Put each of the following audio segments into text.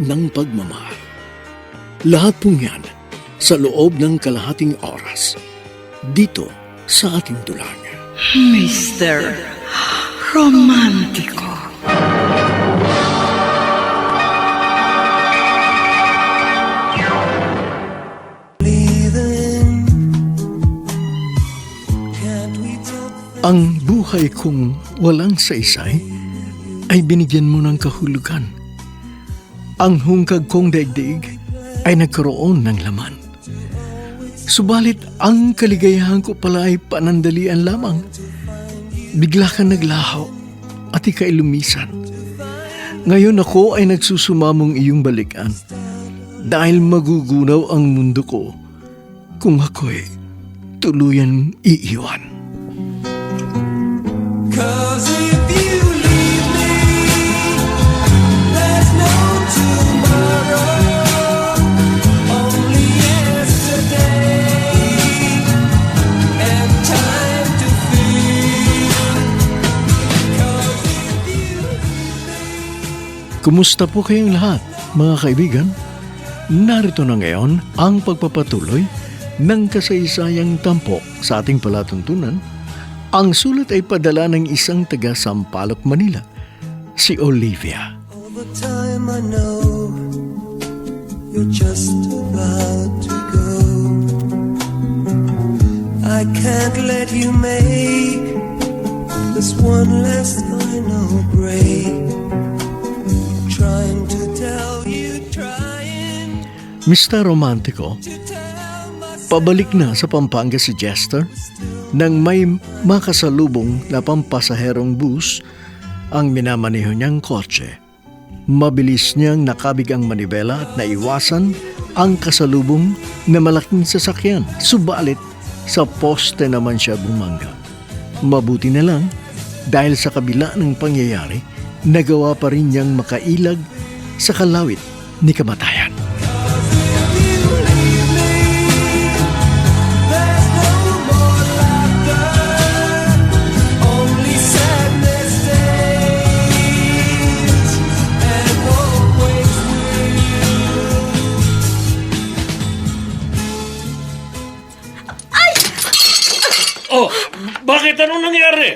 ng pagmamahal. Lahat pong yan sa loob ng kalahating oras dito sa ating dulang. Mr. Romantico. Ang buhay kong walang saysay ay binigyan mo ng kahulugan. Ang hungkag kong daigdig ay nagkaroon ng laman. Subalit ang kaligayahan ko pala ay panandalian lamang. Bigla ka naglaho at ika'y lumisan. Ngayon ako ay nagsusumamong iyong balikan dahil magugunaw ang mundo ko kung ako'y tuluyan iiwan. Kumusta po kayong lahat, mga kaibigan? Narito na ngayon ang pagpapatuloy ng kasaysayang tampok sa ating palatuntunan. Ang sulat ay padala ng isang taga Sampaloc, Manila, si Olivia. all the time I know you're just about to go. I can't let you make this one last final break. Mr. Myself. pabalik na sa Pampanga si Jester nang may makasalubong na pampasaherong bus ang minamaneho niyang kotse. Mabilis niyang nakabig ang manibela at naiwasan ang kasalubong na malaking sasakyan. Subalit, sa poste naman siya bumangga. Mabuti na lang dahil sa kabila ng pangyayari, nagawa pa rin niyang makailag sa kalawit ni kamatayan. Nangyari?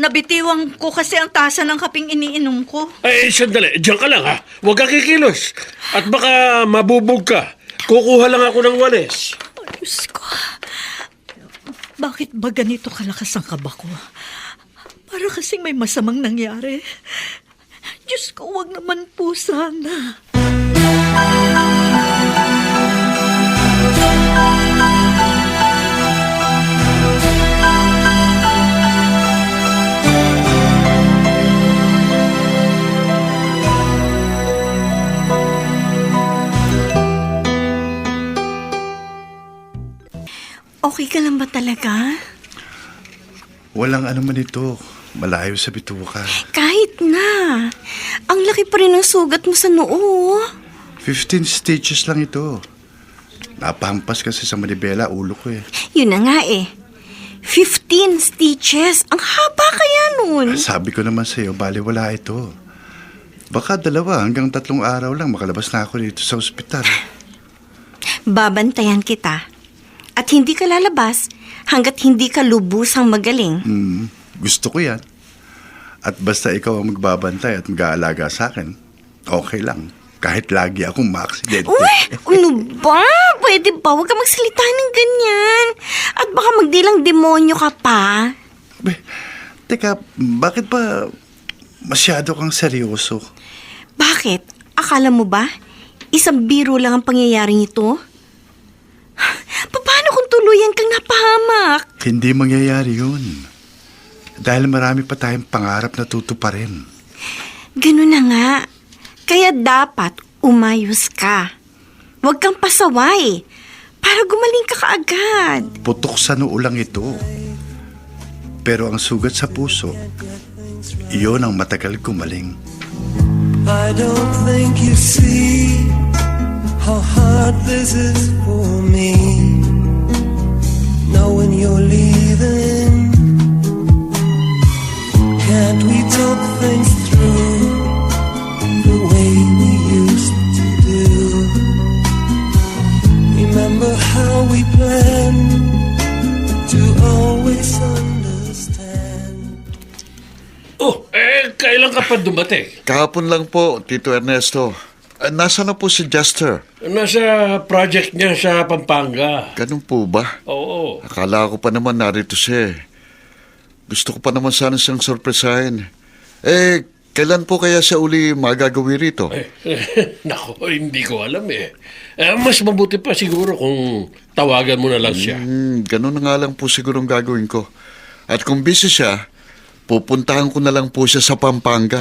Nabitiwang ko kasi ang tasa ng kaping iniinom ko. Eh, sandali. Diyan ka lang ha. Huwag ka kikilos. At baka mabubog ka. Kukuha lang ako ng walis. Diyos ko. Bakit ba ganito kalakas ang kaba ko? Para kasing may masamang nangyari. Diyos ko, wag naman po sana. Okay ka lang ba talaga? Walang ano man ito. Malayo sa bituka. Kahit na. Ang laki pa rin ng sugat mo sa noo. 15 stitches lang ito. Napahampas kasi sa manibela, ulo ko eh. Yun na nga eh. 15 stitches. Ang haba kaya nun. Sabi ko naman sa'yo, bali wala ito. Baka dalawa hanggang tatlong araw lang makalabas na ako dito sa ospital. Babantayan kita. At hindi ka lalabas hanggat hindi ka lubusang magaling. Hmm, gusto ko yan. At basta ikaw ang magbabantay at mag-aalaga sa akin, okay lang. Kahit lagi akong maaksidente. Uy, ano ba? Pwede ba? Huwag ka magsalita ng ganyan. At baka magdilang demonyo ka pa. Be, teka, bakit ba masyado kang seryoso? Bakit? Akala mo ba? Isang biro lang ang pangyayari nito? Tuluyan kang napahamak? Hindi mangyayari yun. Dahil marami pa tayong pangarap na tutuparin. Ganun na nga. Kaya dapat umayos ka. Huwag kang pasaway. Para gumaling ka kaagad. Putok sa noo lang ito. Pero ang sugat sa puso, iyon ang matagal gumaling. I don't think you see how hard this is for me. You're leaving, can't we talk things through the way we used to do? Remember how we planned to always understand. Oh, eh, kailan ka pa dumating? Kahapon lang po, Tito Ernesto. Ah, Nasaan na po si Jester? Nasa project niya sa Pampanga. Ganun po ba? Oo. Akala ko pa naman narito siya. eh. Gusto ko pa naman sana siyang sorpresahin. Eh, kailan po kaya siya uli magagawi rito? Eh, Nako, hindi ko alam eh. eh. Mas mabuti pa siguro kung tawagan mo na lang siya. Hmm, ganun na nga lang po sigurong gagawin ko. At kung busy siya, pupuntahan ko na lang po siya sa Pampanga.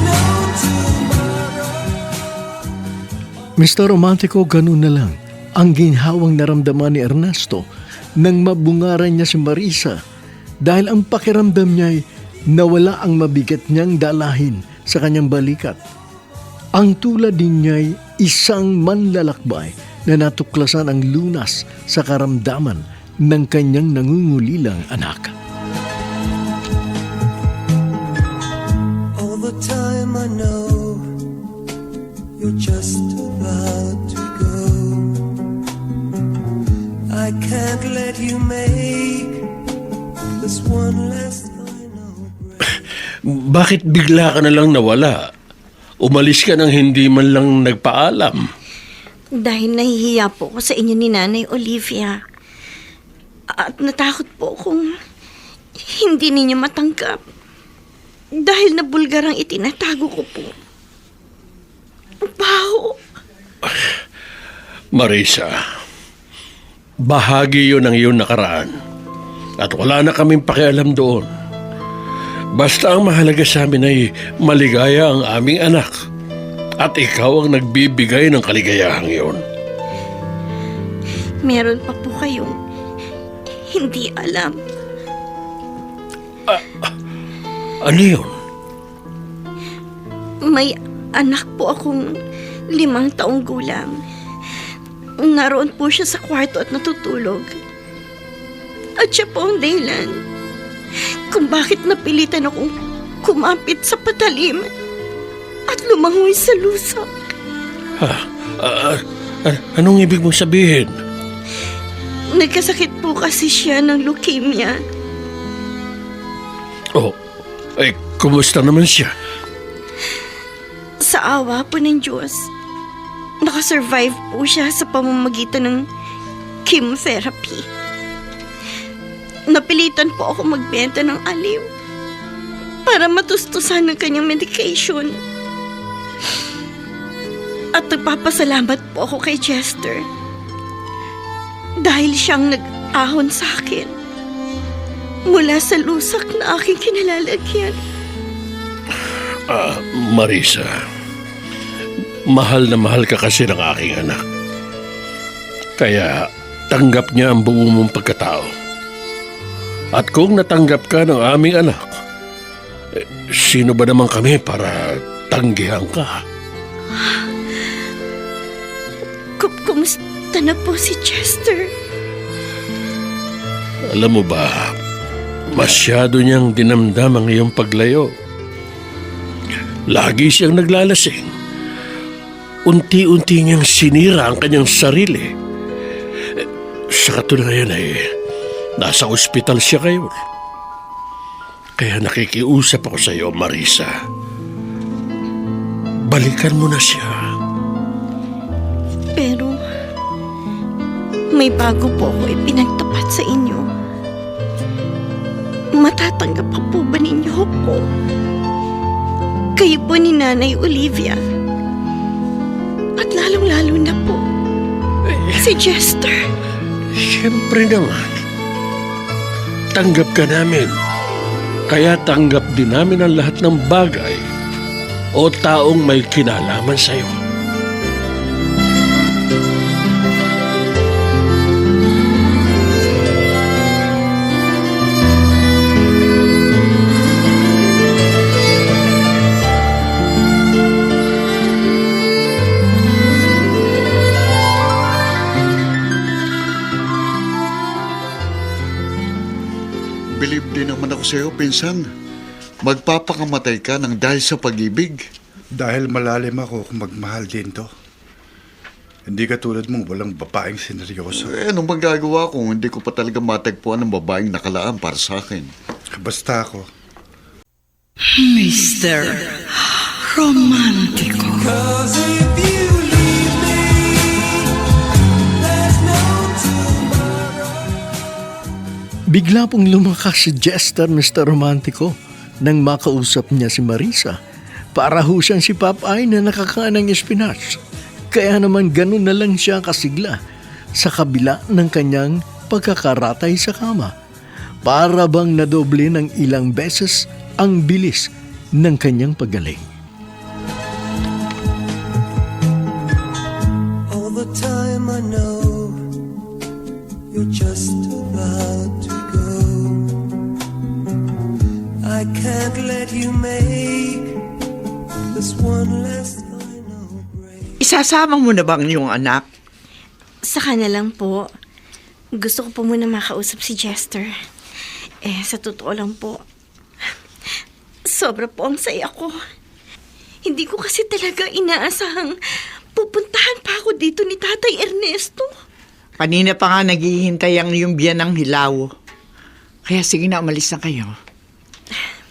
No tomorrow. Mr. Romantico, ganun na lang ang ginhawang naramdaman ni Ernesto nang mabungaran niya si Marisa dahil ang pakiramdam niya ay nawala ang mabigat niyang dalahin sa kanyang balikat. Ang tulad din niya ay isang manlalakbay na natuklasan ang lunas sa karamdaman ng kanyang nangungulilang anak. All the time I know you're just about to go. I can't let you make this one last. Bakit bigla ka na lang nawala? Umalis ka nang hindi man lang nagpaalam. Dahil nahihiya po ako sa inyo ni Nanay Olivia. At natakot po kung hindi ninyo matanggap. Dahil na bulgar ang itinatago ko po. Baho. Marisa, bahagi yon ng iyong nakaraan. At wala na kaming pakialam doon. Basta ang mahalaga sa amin ay maligaya ang aming anak. At ikaw ang nagbibigay ng kaligayahang iyon. Meron pa po kayong hindi alam. Ano yun? May anak po akong limang taong gulang. Naroon po siya sa kwarto at natutulog. At siya po ang dahilan kung bakit napilitan akong kumapit sa patalim at lumangoy sa lusak. Ah, ah, ah, anong ibig mong sabihin? Nagkasakit po kasi siya ng leukemia. Oh, eh, kumusta naman siya? Sa awa po ng Diyos, nakasurvive po siya sa pamamagitan ng chemotherapy. Napilitan po ako magbenta ng aliw para matustusan ng kanyang medication. At nagpapasalamat po ako kay Chester dahil siyang nag-ahon sa akin mula sa lusak na aking kinalalagyan. Ah, Marisa, mahal na mahal ka kasi ng aking anak. Kaya tanggap niya ang buo mong pagkatao. At kung natanggap ka ng aming anak, eh, sino ba naman kami para tanggihan ka? Kumusta na po si Chester? Alam mo ba, masyado niyang dinamdam ang iyong paglayo. Lagi siyang naglalasing. Unti-unti niyang sinira ang kanyang sarili. Sa katunayan ay nasa ospital siya ngayon. Kaya nakikiusap ako sa iyo, Marisa. Balikan mo na siya. Pero, may bago po ako ipinagtapat sa inyo. Matatanggap pa po ba ninyo ako? Kayo po ni Nanay Olivia. At lalong-lalo na po, si Jester. Siyempre naman. Tanggap ka namin. Kaya tanggap din namin ang lahat ng bagay o taong may kinalaman sa'yo. Sa iyo, pinsan. Magpapakamatay ka ng dahil sa pag-ibig. Dahil malalim ako kung magmahal din to. Hindi katulad mong walang babaeng sineryoso. Eh, anong magagawa kung hindi ko pa talaga matagpuan ng babaeng nakalaan para sa akin? Basta ako. Mr. Romantico. Cause Bigla pong lumakas si Jester, Mr. Romantico, nang makausap niya si Marisa. Para ho siyang si Popeye na nakakain ng espinach. Kaya naman ganun na lang siya kasigla sa kabila ng kanyang pagkakaratay sa kama. Para bang nadoble ng ilang beses ang bilis ng kanyang paggaling. All the time I know you're just about I can't let you make this one last final break. Isasama mo na ba ang iyong anak? Saka na lang po. Gusto ko po muna makausap si Jester. Eh, sa totoo lang po, sobra po ang saya ko. Hindi ko kasi talaga inaasahang pupuntahan pa ako dito ni Tatay Ernesto. Kanina pa nga naghihintay ang iyong biyan ng hilaw. Kaya sige na, umalis na kayo.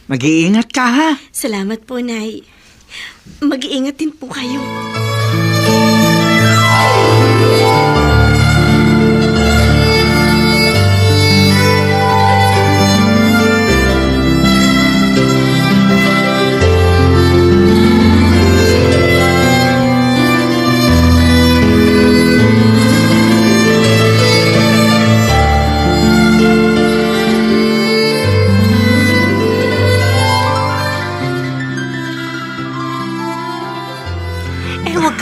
Mag-iingat ka ha. Salamat po, Nay. Mag-iingat din po kayo.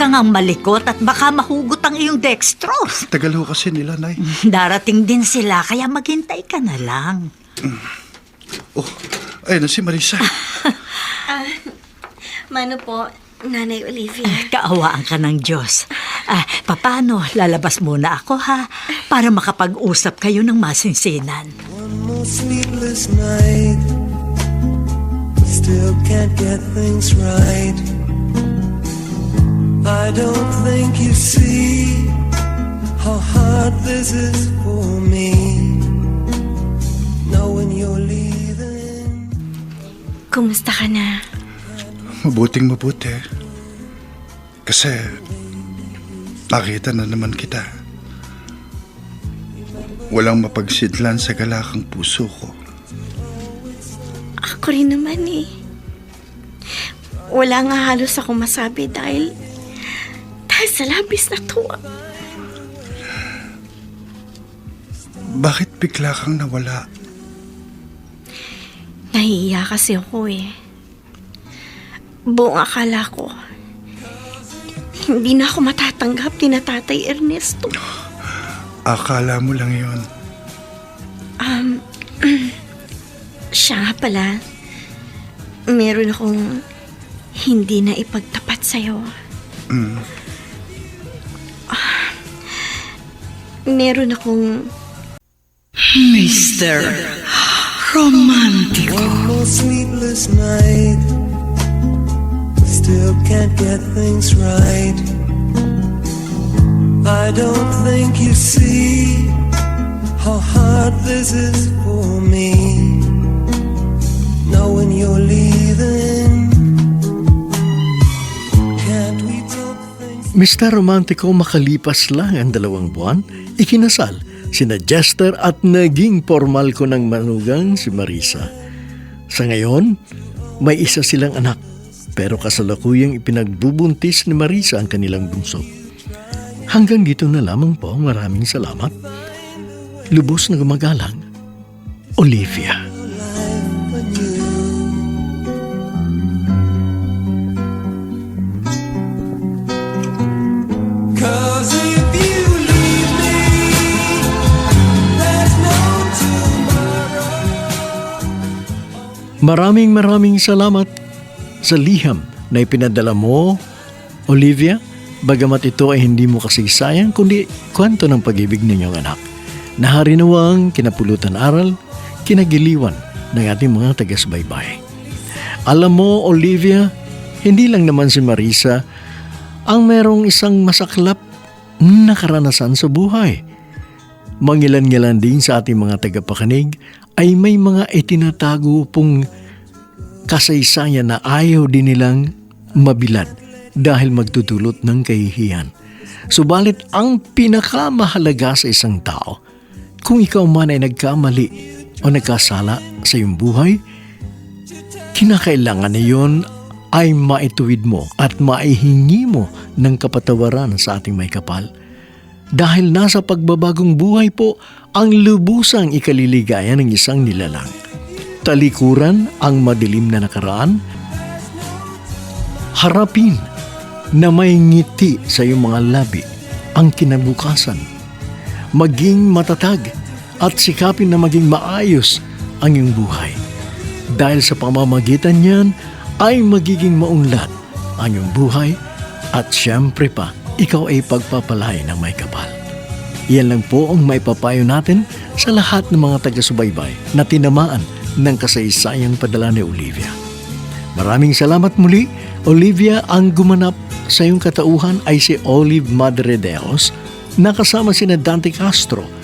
Eh, huwag kang ang malikot at baka mahugot ang iyong dextrose. Tagal ho kasi nila, Nay. Darating din sila, kaya maghintay ka na lang. Oh, ayun na si Marisa. Mano po, Nanay Olivia. Kaawaan ka ng Diyos. Ah, papano, lalabas muna ako ha, para makapag-usap kayo ng masinsinan. One more sleepless night. Still can't get things right. I don't think you see how hard this is for me. Knowing you're leaving. Kumusta ka na? Mabuting mabuti. Kasi nakita na naman kita. Walang mapagsidlan sa galakang puso ko. Ako rin naman eh. Wala nga halos ako masabi dahil dahil sa labis na tuwa. Bakit bigla kang nawala? Nahihiya kasi ako eh. Buong akala ko, hindi na ako matatanggap ni na Tatay Ernesto. Akala mo lang yon. Siya nga pala, meron akong hindi na ipagtapat sa'yo. Ah, meron akong Mr. Romantico. One more sleepless night. still can't get things right. I don't think you see how hard this is for me. Knowing you're leaving? Mr. Romantico makalipas lang ang dalawang buwan, ikinasal sina Jester at naging formal ko ng manugang si Marisa. Sa ngayon, may isa silang anak pero kasalukuyang ipinagbubuntis ni Marisa ang kanilang bunso. Hanggang dito na lamang po, maraming salamat. Lubos na gumagalang, Olivia. Maraming maraming salamat sa liham na ipinadala mo, Olivia, bagamat ito ay hindi mo kasaysayan kundi kwento ng pag-ibig ninyong anak. Naharinawang kinapulutan aral, kinagiliwan ng ating mga taga-subaybay. Alam mo, Olivia, hindi lang naman si Marisa ang merong isang masaklap na karanasan sa buhay. Mangilan-ngilan din sa ating mga tagapakinig ay may mga itinatago pong kasaysayan na ayaw din nilang mabilad dahil magtutulot ng kahihiyan. Subalit ang pinakamahalaga sa isang tao, kung ikaw man ay nagkamali o nagkasala sa iyong buhay, kinakailangan na yun ay maituwid mo at maihingi mo ng kapatawaran sa ating may kapal. Dahil nasa pagbabagong buhay po ang lubusang ikaliligaya ng isang nilalang. Talikuran ang madilim na nakaraan. Harapin na may ngiti sa iyong mga labi ang kinabukasan. Maging matatag at sikapin na maging maayos ang iyong buhay. Dahil sa pamamagitan niyan ay magiging maunlad ang iyong buhay at siyempre pa, ikaw ay pagpapalay ng may kapal. Iyan lang po ang may papayo natin sa lahat ng mga taga-subaybay na tinamaan ng kasaysayang padala ni Olivia. Maraming salamat muli, Olivia. Ang gumanap sa iyong katauhan ay si Olive Madre Deos na kasama sina Dante Castro